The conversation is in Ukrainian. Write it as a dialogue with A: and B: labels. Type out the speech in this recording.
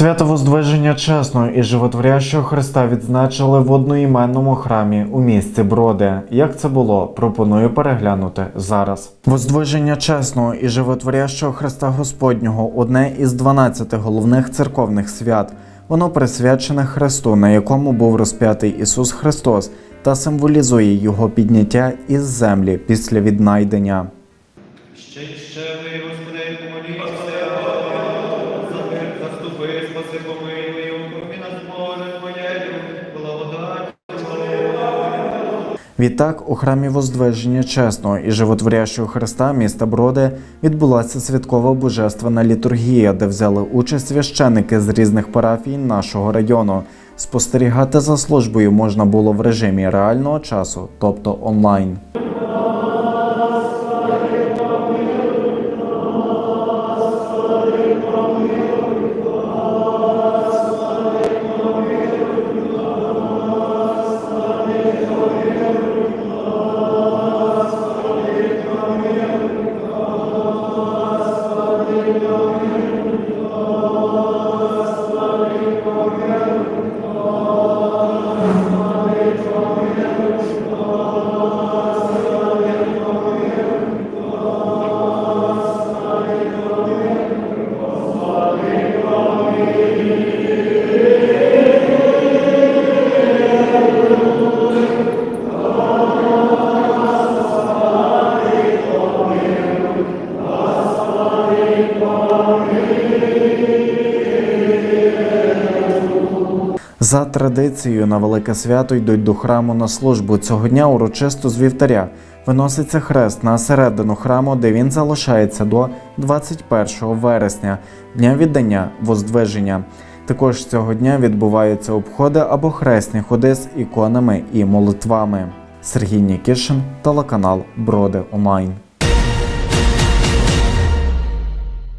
A: Свято Воздвиження чесного і животворящого Христа відзначили в одноіменному храмі у місті Броди. Як це було, пропоную переглянути зараз. Воздвиження чесного і животворящого Христа Господнього одне із 12 головних церковних свят. Воно присвячене Христу, на якому був розп'ятий Ісус Христос, та символізує його підняття із землі після віднайдення.
B: Ще ще ви, Господи, помоліться,
A: Відтак, у храмі Воздвиження чесного і животворящого Христа міста Броди відбулася святкова божественна літургія, де взяли участь священики з різних парафій нашого району. Спостерігати за службою можна було в режимі реального часу, тобто онлайн. За традицією на велике свято йдуть до храму на службу. Цього дня урочисто з вівтаря виноситься хрест на середину храму, де він залишається до 21 вересня, дня віддання Воздвиження. Також цього дня відбуваються обходи або хресні ходи з іконами і молитвами. Сергій Нікішин, телеканал Броди Онлайн.